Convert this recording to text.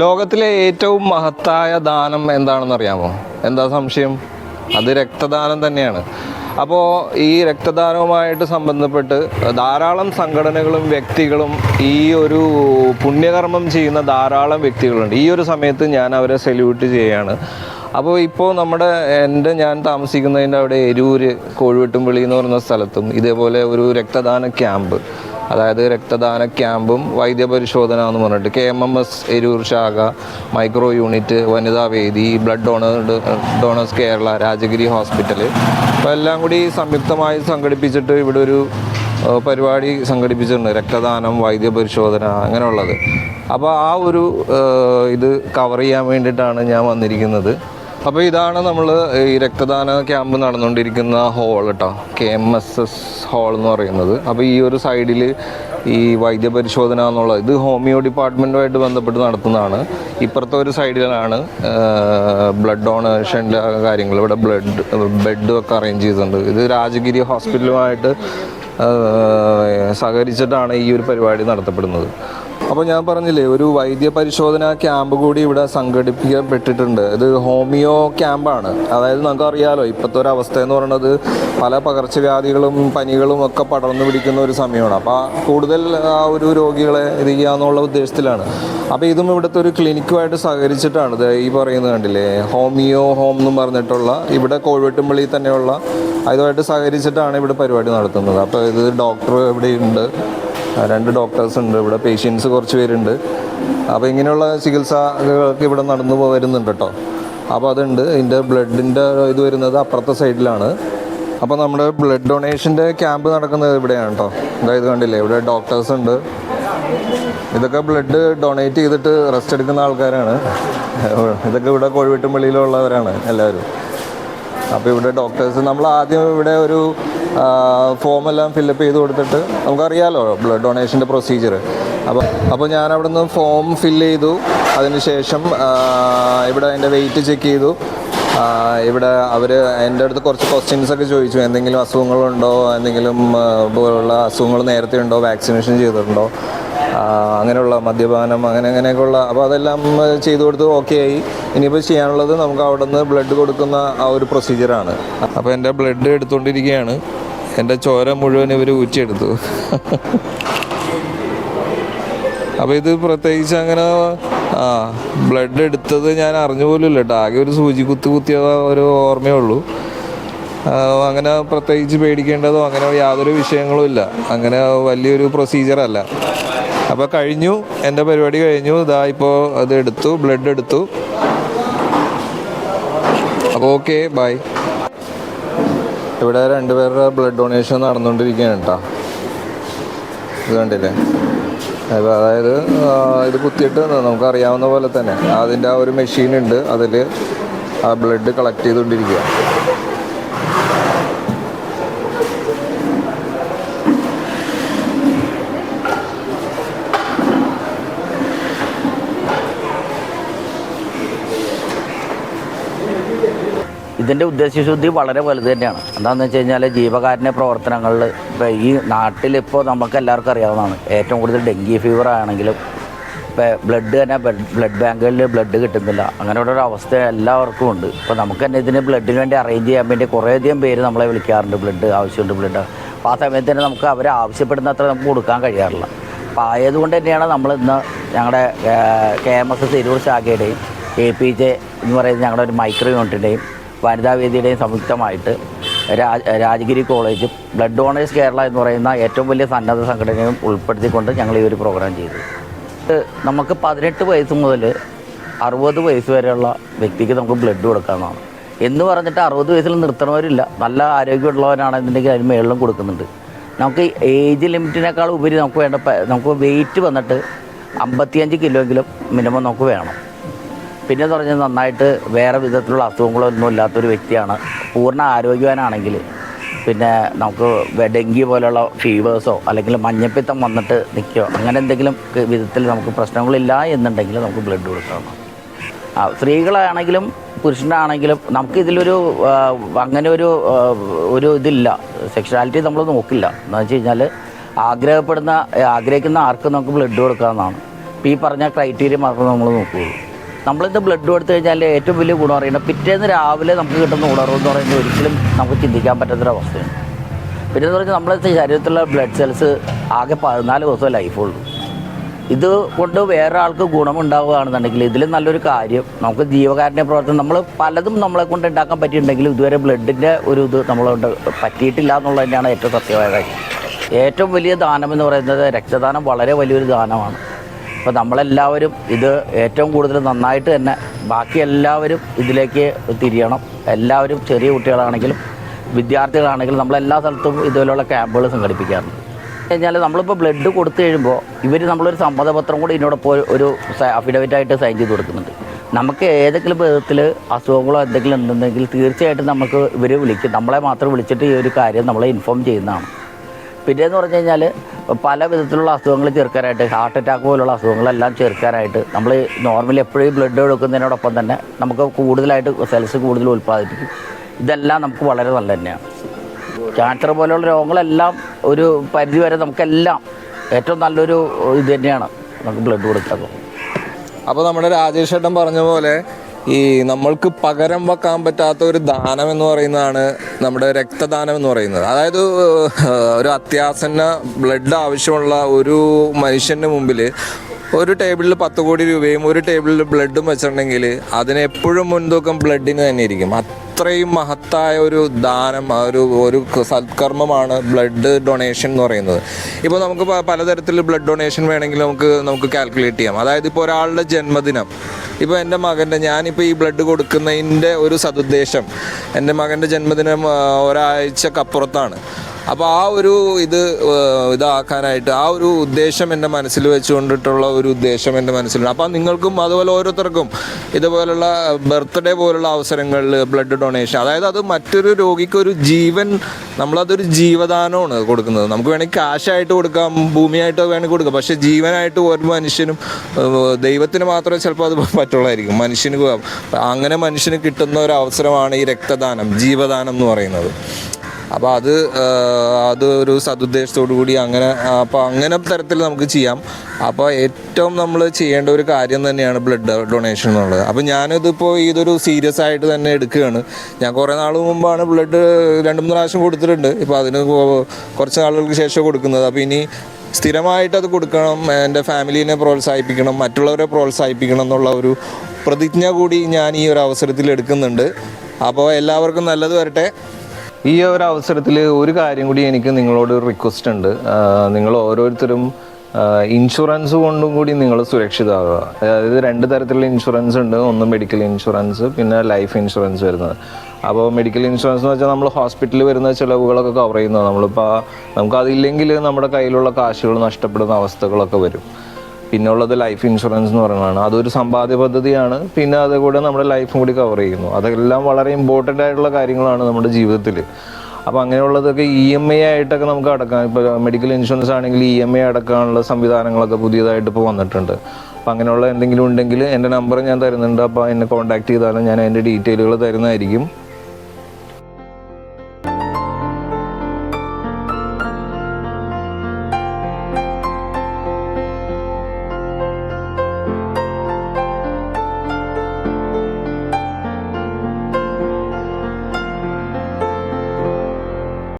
ലോകത്തിലെ ഏറ്റവും മഹത്തായ ദാനം എന്താണെന്ന് അറിയാമോ? എന്താ സംശയം? അത് രക്തദാനം തന്നെയാണ്. അപ്പോൾ ഈ രക്തദാനവുമായിട്ട് സംബന്ധപ്പെട്ട് ധാരാളം സംഘടനകളും വ്യക്തികളും ഈ ഒരു പുണ്യകർമ്മം ചെയ്യുന്ന ധാരാളം വ്യക്തികളുണ്ട്. ഈ ഒരു സമയത്ത് ഞാൻ അവരെ സല്യൂട്ട് ചെയ്യുകയാണ് അപ്പോൾ ഇപ്പോൾ നമ്മുടെ എന്റെ ഞാൻ താമസിക്കുന്നതിന്റെ അവിടെ എരൂര് കോഴിവെട്ടുംപള്ളി എന്ന് പറയുന്ന സ്ഥലത്തും ഇതേപോലെ ഒരു രക്തദാന ക്യാമ്പ്. അതായത് രക്തദാന ക്യാമ്പും വൈദ്യപരിശോധന എന്ന് പറഞ്ഞിട്ട് K M M S Eroor ശാഖ മൈക്രോ യൂണിറ്റ് വനിതാ വേദി blood donor donors Kerala Rajagiri hospital. അപ്പോൾ എല്ലാം കൂടി സംയുക്തമായി സംഘടിപ്പിച്ചിട്ട് ഇവിടെ ഒരു പരിപാടി സംഘടിപ്പിച്ചിട്ടുണ്ട്. രക്തദാനം വൈദ്യപരിശോധന അങ്ങനെയുള്ളത്. അപ്പോൾ ആ ഒരു ഇത് കവർ ചെയ്യാൻ വേണ്ടിയിട്ടാണ് ഞാൻ വന്നിരിക്കുന്നത്. അപ്പോൾ ഇതാണ് നമ്മൾ ഈ രക്തദാന ക്യാമ്പ് നടന്നുകൊണ്ടിരിക്കുന്ന ഹോൾ കേട്ടോ K M S S hall എന്ന് പറയുന്നത്. അപ്പോൾ ഈ ഒരു സൈഡിൽ ഈ വൈദ്യപരിശോധന എന്നുള്ളത് ഇത് ഹോമിയോ ഡിപ്പാർട്ട്മെന്റുമായിട്ട് ബന്ധപ്പെട്ട് നടത്തുന്നതാണ്. ഇപ്പുറത്തെ ഒരു സൈഡിലാണ് ബ്ലഡ് ഡൊണേഷന്റെ കാര്യങ്ങൾ ഇവിടെ ബ്ലഡ് ബെഡും ഒക്കെ അറേഞ്ച് ചെയ്തിട്ടുണ്ട്. ഇത് രാജഗിരി ഹോസ്പിറ്റലുമായിട്ട് സഹകരിച്ചിട്ടാണ് ഈ ഒരു പരിപാടി നടത്തപ്പെടുന്നത്. അപ്പോൾ ഞാൻ പറഞ്ഞില്ലേ ഒരു വൈദ്യ പരിശോധന ക്യാമ്പ് കൂടി ഇവിടെ സംഘടിപ്പിക്കപ്പെട്ടിട്ടുണ്ട്. ഇത് ഹോമിയോ ക്യാമ്പാണ്. അതായത് നമുക്ക് അറിയാലോ ഇപ്പോഴത്തെ ഒരു അവസ്ഥ എന്ന് പറയുന്നത് പല പകർച്ചവ്യാധികളും പനികളും ഒക്കെ പടർന്നു പിടിക്കുന്ന ഒരു സമയമാണ്. അപ്പോൾ കൂടുതൽ ആ ഒരു രോഗികളെ ഇത് ചെയ്യാന്നുള്ള ഉദ്ദേശത്തിലാണ്. അപ്പോൾ ഇതും ഇവിടുത്തെ ഒരു ക്ലിനിക്കുമായിട്ട് സഹകരിച്ചിട്ടാണ്. ഇത് ഈ പറയുന്നത് കണ്ടില്ലേ ഹോമിയോ ഹോം എന്നും പറഞ്ഞിട്ടുള്ള ഇവിടെ കോഴിവെട്ടുമ്പള്ളിയിൽ തന്നെയുള്ള അതുമായിട്ട് സഹകരിച്ചിട്ടാണ് ഇവിടെ പരിപാടി നടത്തുന്നത്. അപ്പോൾ ഇത് ഡോക്ടർ ഇവിടെയുണ്ട് രണ്ട് ഡോക്ടേഴ്സ് ഉണ്ട്. ഇവിടെ പേഷ്യൻസ് കുറച്ച് പേരുണ്ട്. അപ്പോൾ ഇങ്ങനെയുള്ള ചികിത്സകൾക്ക് ഇവിടെ നടന്നു വരുന്നുണ്ട് കേട്ടോ അപ്പോൾ അതുണ്ട്. ഇതിന്റെ ബ്ലഡിന്റെ ഇത് വരുന്നത് അപ്പുറത്തെ സൈഡിലാണ് അപ്പോൾ നമ്മുടെ ബ്ലഡ് ഡൊണേഷന്റെ ക്യാമ്പ് നടക്കുന്നത് ഇവിടെയാണ് കേട്ടോ അതായത് കണ്ടില്ലേ ഇവിടെ ഡോക്ടേഴ്സ് ഉണ്ട്. ഇതൊക്കെ ബ്ലഡ് ഡൊണേറ്റ് ചെയ്തിട്ട് റെസ്റ്റ് എടുക്കുന്ന ആൾക്കാരാണ്. ഇതൊക്കെ ഇവിടെ കോഴിവെട്ടുമ്പള്ളിയിലുള്ളവരാണ് എല്ലാവരും. അപ്പോൾ ഇവിടെ ഡോക്ടേഴ്സ് നമ്മൾ ആദ്യം ഇവിടെ ഒരു ഫോമെല്ലാം ഫില്ലപ്പ് ചെയ്ത് കൊടുത്തിട്ട് നമുക്കറിയാലോ ബ്ലഡ് ഡൊണേഷന്റെ പ്രൊസീജിയർ അപ്പോൾ അപ്പോൾ ഞാൻ അവിടെ നിന്ന് ഫോം ഫില്ല് ചെയ്തു. അതിനുശേഷം ഇവിടെ എന്റെ വെയിറ്റ് ചെക്ക് ചെയ്തു. ഇവിടെ അവർ എന്റെ അടുത്ത് കുറച്ച് ക്വസ്റ്റ്യൻസ് ഒക്കെ ചോദിച്ചു. എന്തെങ്കിലും അസുഖങ്ങളുണ്ടോ? എന്തെങ്കിലും പോലുള്ള അസുഖങ്ങൾ നേരത്തെ ഉണ്ടോ? വാക്സിനേഷൻ ചെയ്തിട്ടുണ്ടോ? അങ്ങനെയുള്ള മദ്യപാനം അങ്ങനെ അങ്ങനെയൊക്കെയുള്ള അപ്പോൾ അതെല്ലാം ചെയ്തു കൊടുത്ത് ഓക്കെ ആയി. ഇനിയിപ്പോൾ ചെയ്യാനുള്ളത് നമുക്ക് അവിടെ നിന്ന് ബ്ലഡ് കൊടുക്കുന്ന ആ ഒരു പ്രൊസീജിയറാണ് അപ്പോൾ എന്റെ ബ്ലഡ് എടുത്തുകൊണ്ടിരിക്കുകയാണ് എന്റെ ചോര മുഴുവൻ ഇവർ ഊറ്റിയെടുത്തു. അപ്പോൾ ഇത് പ്രത്യേകിച്ച് അങ്ങനെ ആ ബ്ലഡ് എടുത്തത് ഞാൻ അറിഞ്ഞു പോലും കേട്ടോ. ആകെ ഒരു സൂചി കുത്തി കുത്തിയ ഒരു ഓർമ്മയേ ഉള്ളൂ. അങ്ങനെ പ്രത്യേകിച്ച് പേടിക്കേണ്ടതോ അങ്ങനെ യാതൊരു വിഷയങ്ങളും ഇല്ല. അങ്ങനെ വലിയൊരു പ്രൊസീജിയറല്ല അപ്പോൾ കഴിഞ്ഞു. എന്റെ പരിപാടി കഴിഞ്ഞു. ഇതാ ഇപ്പോൾ അത് എടുത്തു ബ്ലഡ് എടുത്തു. അപ്പോൾ ഓക്കെ ബൈ ഇവിടെ രണ്ടുപേരുടെ ബ്ലഡ് ഡൊണേഷൻ നടന്നുകൊണ്ടിരിക്കുകയാണ് കേട്ടോ. ഇത് കണ്ടില്ലേ? അതായത് ഇത് കുത്തിയിട്ട് നമുക്കറിയാവുന്ന പോലെ തന്നെ അതിന്റെ ആ ഒരു മെഷീനുണ്ട് അതിൽ ആ ബ്ലഡ് കളക്ട് ചെയ്തുകൊണ്ടിരിക്കുക. ഇതിന്റെ ഉദ്ദേശശുദ്ധി വളരെ വലുത് തന്നെയാണ്. എന്താണെന്ന് വെച്ച് കഴിഞ്ഞാൽ ജീവകാരുണ്യ പ്രവർത്തനങ്ങളിൽ ഇപ്പോൾ ഈ നാട്ടിലിപ്പോൾ നമുക്ക് എല്ലാവർക്കും അറിയാവുന്നതാണ്. ഏറ്റവും കൂടുതൽ ഡെങ്കി ഫീവർ ആണെങ്കിലും ഇപ്പോൾ ബ്ലഡ് തന്നെ ബ്ലഡ് ബാങ്കുകളിൽ ബ്ലഡ് കിട്ടുന്നില്ല. അങ്ങനെയുള്ള ഒരു അവസ്ഥ എല്ലാവർക്കും ഉണ്ട്. ഇപ്പോൾ നമുക്ക് തന്നെ ഇതിന് ബ്ലഡിന് വേണ്ടി അറേഞ്ച് ചെയ്യാൻ വേണ്ടി കുറേയധികം പേര് നമ്മളെ വിളിക്കാറുണ്ട്. ബ്ലഡ് ആവശ്യമുണ്ട് ബ്ലഡ് അപ്പോൾ ആ സമയത്ത് തന്നെ നമുക്ക് അവർ ആവശ്യപ്പെടുന്ന അത്ര നമുക്ക് കൊടുക്കാൻ കഴിയാറില്ല. അപ്പോൾ ആയതുകൊണ്ട് തന്നെയാണ് നമ്മൾ ഇന്ന് ഞങ്ങളുടെ കെ എം എസ് തിരൂർ ശാഖയുടെയും എ പി ജെ എന്ന് പറയുന്ന ഞങ്ങളുടെ ഒരു മൈക്രോ യൂണിറ്റിന്റെയും വനിതാ വേദിയുടെയും സംയുക്തമായിട്ട് രാജ രാജഗിരി കോളേജും ബ്ലഡ് ഡോണേഴ്സ് കേരള എന്ന് പറയുന്ന ഏറ്റവും വലിയ സന്നദ്ധ സംഘടനയും ഉൾപ്പെടുത്തിക്കൊണ്ട് ഞങ്ങൾ ഈ ഒരു പ്രോഗ്രാം ചെയ്തു. നമുക്ക് പതിനെട്ട് വയസ്സ് മുതൽ അറുപത് വയസ്സ് വരെയുള്ള വ്യക്തിക്ക് നമുക്ക് ബ്ലഡ് കൊടുക്കാവുന്നതാണ്. എന്ന് പറഞ്ഞിട്ട് അറുപത് വയസ്സിൽ നിർത്തണവരില്ല. നല്ല ആരോഗ്യമുള്ളവരാണെന്നുണ്ടെങ്കിൽ അതിന് മേളിലും കൊടുക്കുന്നുണ്ട്. നമുക്ക് ഏജ് ലിമിറ്റിനേക്കാൾ ഉപരി നമുക്ക് വേണ്ട നമുക്ക് വെയിറ്റ് വന്നിട്ട് അമ്പത്തിയഞ്ച് കിലോയെങ്കിലും മിനിമം നമുക്ക് വേണം. പിന്നെ പറഞ്ഞാൽ നന്നായിട്ട് വേറെ വിധത്തിലുള്ള അസുഖങ്ങളൊന്നും ഇല്ലാത്തൊരു വ്യക്തിയാണ്. പൂർണ ആരോഗ്യവാനാണെങ്കിൽ പിന്നെ നമുക്ക് ഡെങ്കി പോലെയുള്ള ഫീവേഴ്സോ അല്ലെങ്കിൽ മഞ്ഞപ്പിത്തം വന്നിട്ട് നിൽക്കുകയോ അങ്ങനെ എന്തെങ്കിലും വിധത്തിൽ നമുക്ക് പ്രശ്നങ്ങളില്ല എന്നുണ്ടെങ്കിൽ നമുക്ക് ബ്ലഡ് കൊടുക്കണം. ആ സ്ത്രീകളാണെങ്കിലും പുരുഷനാണെങ്കിലും നമുക്ക് ഇതിലൊരു അങ്ങനെ ഒരു ഒരു ഇതില്ല. സെക്ഷുവാലിറ്റി നമ്മൾ നോക്കില്ല. എന്ന് വെച്ച് കഴിഞ്ഞാൽ ആഗ്രഹപ്പെടുന്ന ആഗ്രഹിക്കുന്ന ആർക്കും നമുക്ക് ബ്ലഡ് കൊടുക്കാവുന്നതാണ്. ഇപ്പോൾ ഈ പറഞ്ഞ ക്രൈറ്റീരിയ മാത്രമേ നമ്മൾ നോക്കുകയുള്ളൂ നമ്മളിത് ബ്ലഡ് കൊടുത്തു കഴിഞ്ഞാൽ ഏറ്റവും വലിയ ഗുണം അറിയണം പിറ്റേന്ന് രാവിലെ നമുക്ക് കിട്ടുന്ന ഉണർവ് എന്ന് പറയുന്നത് ഒരിക്കലും നമുക്ക് ചിന്തിക്കാൻ പറ്റാത്തൊരവസ്ഥയാണ് പിന്നെ എന്ന് പറഞ്ഞാൽ നമ്മുടെ ശരീരത്തിലുള്ള ബ്ലഡ് സെൽസ് ആകെ പതിനാല് ദിവസം ലൈഫുള്ളൂ ഇത് കൊണ്ട് വേറെ ആൾക്ക് ഗുണമുണ്ടാവുകയാണെന്നുണ്ടെങ്കിൽ ഇതിൽ നല്ലൊരു കാര്യം നമുക്ക് ജീവകാരുണ്യ പ്രവർത്തനം നമ്മൾ പലതും നമ്മളെ കൊണ്ട് ഉണ്ടാക്കാൻ പറ്റിയിട്ടുണ്ടെങ്കിലും ഇതുവരെ ബ്ലഡിന്റെ ഒരു ഇത് നമ്മളെ പറ്റിയിട്ടില്ല എന്നുള്ളത് തന്നെയാണ് ഏറ്റവും സത്യമായ കാര്യം. ഏറ്റവും വലിയ ദാനം എന്ന് പറയുന്നത് രക്തദാനം വളരെ വലിയൊരു ദാനമാണ്. അപ്പോൾ നമ്മളെല്ലാവരും ഇത് ഏറ്റവും കൂടുതൽ നന്നായിട്ട് തന്നെ ബാക്കി എല്ലാവരും ഇതിലേക്ക് തിരിയണം. എല്ലാവരും ചെറിയ കുട്ടികളാണെങ്കിലും വിദ്യാർത്ഥികളാണെങ്കിലും നമ്മളെല്ലാ സ്ഥലത്തും ഇതുപോലെയുള്ള ക്യാമ്പുകൾ സംഘടിപ്പിക്കാറുണ്ട്. കഴിഞ്ഞാൽ നമ്മളിപ്പോൾ ബ്ലഡ് കൊടുത്തു കഴിയുമ്പോൾ ഇവർ നമ്മളൊരു സമ്മതപത്രം കൂടി ഇതിനോടൊപ്പം ഒരു- ഒരു അഫിഡവിറ്റ് ആയിട്ട് സൈൻ ചെയ്ത് കൊടുക്കുന്നുണ്ട്. നമുക്ക് ഏതെങ്കിലും വിധത്തിൽ അസുഖങ്ങളോ എന്തെങ്കിലും ഉണ്ടെങ്കിൽ തീർച്ചയായിട്ടും നമുക്ക് ഇവർ വിളിക്കും. നമ്മളെ മാത്രം വിളിച്ചിട്ട് ഈ ഒരു കാര്യം നമ്മളെ ഇൻഫോം ചെയ്യുന്നതാണ്. പിന്നെയെന്ന് പറഞ്ഞു കഴിഞ്ഞാൽ പല വിധത്തിലുള്ള അസുഖങ്ങൾ ചെറുക്കാനായിട്ട് ഹാർട്ട് അറ്റാക്ക് പോലുള്ള അസുഖങ്ങളെല്ലാം ചെറുക്കാനായിട്ട് നമ്മൾ നോർമലി എപ്പോഴും ബ്ലഡ് കൊടുക്കുന്നതിനോടൊപ്പം തന്നെ നമുക്ക് കൂടുതലായിട്ട് സെൽസ് കൂടുതൽ ഉൽപ്പാദിപ്പിക്കും. ഇതെല്ലാം നമുക്ക് വളരെ നല്ല തന്നെയാണ്. ക്യാൻസർ പോലെയുള്ള രോഗങ്ങളെല്ലാം ഒരു പരിധി വരെ നമുക്കെല്ലാം ഏറ്റവും നല്ലൊരു ഇത് തന്നെയാണ് നമുക്ക് ബ്ലഡ് കൊടുക്കുക അപ്പോൾ നമ്മുടെ രാജേഷ് ഏട്ടൻ പറഞ്ഞ പോലെ ഈ നമ്മൾക്ക് പകരം വെക്കാൻ പറ്റാത്ത ഒരു ദാനം എന്ന് പറയുന്നതാണ് നമ്മുടെ രക്തദാനം എന്ന് പറയുന്നത്. അതായത് ഒരു അത്യാസന്ന ബ്ലഡ് ആവശ്യമുള്ള ഒരു മനുഷ്യന്റെ മുമ്പിൽ ഒരു ടേബിളിൽ പത്ത് കോടി രൂപയും ഒരു ടേബിളിൽ ബ്ലഡും വെച്ചിട്ടുണ്ടെങ്കിൽ അതിന് എപ്പോഴും മുൻതൂക്കം ബ്ലഡിന് തന്നെ ഇരിക്കും അത്രയും മഹത്തായ ഒരു ദാനം ഒരു ഒരു സത്കർമ്മമാണ് ബ്ലഡ് ഡൊണേഷൻ എന്ന് പറയുന്നത്. ഇപ്പോൾ നമുക്ക് പലതരത്തിൽ ബ്ലഡ് ഡൊണേഷൻ വേണമെങ്കിൽ നമുക്ക് നമുക്ക് കാൽക്കുലേറ്റ് ചെയ്യാം. അതായത് ഇപ്പോൾ ഒരാളുടെ ജന്മദിനം ഇപ്പോൾ എന്റെ മകന്റെ ഞാനിപ്പോൾ ഈ ബ്ലഡ് കൊടുക്കുന്നതിന്റെ ഒരു സതുദ്ദേശം. എന്റെ മകന്റെ ജന്മദിനം ഒരാഴ്ചക്കപ്പുറത്താണ്. അപ്പോൾ ആ ഒരു ഇത് ഇതാക്കാനായിട്ട് ആ ഒരു ഉദ്ദേശം എന്റെ മനസ്സിൽ വെച്ചുകൊണ്ടിട്ടുള്ള ഒരു ഉദ്ദേശം എന്റെ മനസ്സിലുണ്ട്. അപ്പോൾ നിങ്ങൾക്കും അതുപോലെ ഓരോരുത്തർക്കും ഇതുപോലുള്ള ബർത്ത്ഡേ പോലുള്ള അവസരങ്ങളിൽ ബ്ലഡ് ഡൊണേഷൻ അതായത് അത് മറ്റൊരു രോഗിക്ക് ഒരു ജീവൻ നമ്മളതൊരു ജീവദാനമാണ് കൊടുക്കുന്നത്. നമുക്ക് വേണമെങ്കിൽ കാശായിട്ട് കൊടുക്കാം ഭൂമിയായിട്ട് വേണമെങ്കിൽ കൊടുക്കാം പക്ഷേ ജീവനായിട്ട് ഒരു മനുഷ്യനും ദൈവത്തിന് മാത്രമേ ചിലപ്പോൾ അത് പറ്റുള്ളായിരിക്കും. മനുഷ്യന് അങ്ങനെ മനുഷ്യന് കിട്ടുന്ന ഒരു അവസരമാണ് ഈ രക്തദാനം ജീവദാനം എന്ന് പറയുന്നത്. അപ്പോൾ അത് അത് ഒരു സതുദ്ദേശത്തോടു കൂടി അങ്ങനെ അപ്പോൾ അങ്ങനെ തരത്തിൽ നമുക്ക് ചെയ്യാം. അപ്പോൾ ഏറ്റവും നമ്മൾ ചെയ്യേണ്ട ഒരു കാര്യം തന്നെയാണ് ബ്ലഡ് ഡൊണേഷൻ എന്നുള്ളത്. അപ്പോൾ ഞാനിതിപ്പോൾ ഇതൊരു സീരിയസ് ആയിട്ട് തന്നെ എടുക്കുകയാണ്. ഞാൻ കുറേ നാൾ മുമ്പാണ് ബ്ലഡ് രണ്ട് മൂന്ന് പ്രാവശ്യം കൊടുത്തിട്ടുണ്ട്. ഇപ്പോൾ അതിന് കുറച്ച് നാളുകൾക്ക് ശേഷം കൊടുക്കുന്നത്. അപ്പോൾ ഇനി സ്ഥിരമായിട്ട് അത് കൊടുക്കണം എന്റെ ഫാമിലീനെ പ്രോത്സാഹിപ്പിക്കണം മറ്റുള്ളവരെ പ്രോത്സാഹിപ്പിക്കണം എന്നുള്ള ഒരു പ്രതിജ്ഞ കൂടി ഞാൻ ഈ ഒരു അവസരത്തിൽ എടുക്കുന്നുണ്ട്. അപ്പോൾ എല്ലാവർക്കും നല്ലത് വരട്ടെ. ഈ ഒരു അവസരത്തിൽ ഒരു കാര്യം കൂടി എനിക്ക് നിങ്ങളോട് റിക്വസ്റ്റ് ഉണ്ട്. നിങ്ങൾ ഓരോരുത്തരും ഇൻഷുറൻസ് കൊണ്ടും കൂടി നിങ്ങൾ സുരക്ഷിതമാകുക അതായത് രണ്ട് തരത്തിലുള്ള ഇൻഷുറൻസ് ഉണ്ട്. ഒന്ന് മെഡിക്കൽ ഇൻഷുറൻസ് പിന്നെ ലൈഫ് ഇൻഷുറൻസ് വരുന്നത്. അപ്പോൾ മെഡിക്കൽ ഇൻഷുറൻസ് എന്ന് വെച്ചാൽ നമ്മൾ ഹോസ്പിറ്റലിൽ വരുന്ന ചിലവുകളൊക്കെ കവർ ചെയ്യുന്നത്. നമ്മളിപ്പോൾ നമുക്കതില്ലെങ്കിൽ നമ്മുടെ കയ്യിലുള്ള കാശുകൾ നഷ്ടപ്പെടുന്ന അവസ്ഥകളൊക്കെ വരും. പിന്നെ ഉള്ളത് ലൈഫ് ഇൻഷുറൻസ് എന്ന് പറയുന്നതാണ്. അതൊരു സമ്പാദ്യ പദ്ധതിയാണ്. പിന്നെ അതുകൂടെ നമ്മുടെ ലൈഫും കൂടി കവർ ചെയ്യുന്നു. അതെല്ലാം വളരെ ഇമ്പോർട്ടന്റ് ആയിട്ടുള്ള കാര്യങ്ങളാണ് നമ്മുടെ ജീവിതത്തിൽ. അപ്പോൾ അങ്ങനെയുള്ളതൊക്കെ ഇ എം ഐ ആയിട്ടൊക്കെ നമുക്ക് അടക്കാം. ഇപ്പോൾ മെഡിക്കൽ ഇൻഷുറൻസ് ആണെങ്കിൽ ഇ എം ഐ അടക്കാനുള്ള സംവിധാനങ്ങളൊക്കെ പുതിയതായിട്ട് ഇപ്പോൾ വന്നിട്ടുണ്ട്. അപ്പോൾ അങ്ങനെയുള്ള എന്തെങ്കിലും ഉണ്ടെങ്കിൽ എന്റെ നമ്പർ ഞാൻ തരുന്നുണ്ട്. അപ്പോൾ എന്നെ കോൺടാക്ട് ചെയ്താലും ഞാൻ അതിന്റെ ഡീറ്റെയിലുകൾ തരുന്നതായിരിക്കും.